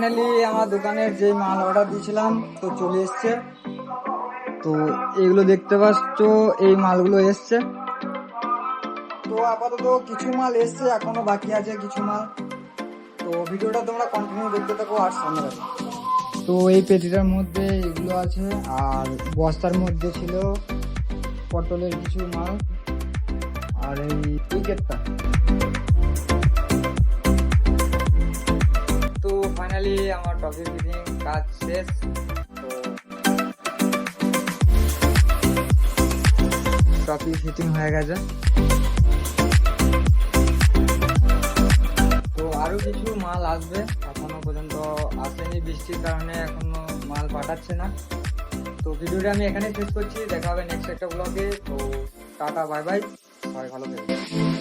Finally আমার দোকানের যে মাল অর্ডার দিয়েছিলাম, তো চলে এসছে। তো এগুলো দেখতে পাচ্ছ, এই মালগুলো এসছে। তো আপাতত কিছু মাল এসছে, এখনও বাকি আছে কিছু মাল। তো ভিডিওটা তোমরা কন্টিনিউ দেখতে থাকো আর সামনে রাখো তো এই পেটিটার মধ্যে এগুলো আছে, আর বস্তার মধ্যে ছিল পটলের কিছু মাল, আর এই উইকেটটা। ফাইনালি আমার টপিক ফিটিং কাজ শেষ, তো টপিক ফিটিং হয়ে গেছে। তো আরও কিছু মাল আসবে, এখনও পর্যন্ত আসেনি বৃষ্টির কারণে এখনও মাল পাঠাচ্ছে না। তো ভিডিওটা আমি এখানে শেষ করছি, দেখা হবে নেক্সট একটা ব্লগে তো টাটা বাই বাই সবাই ভালো থাকবে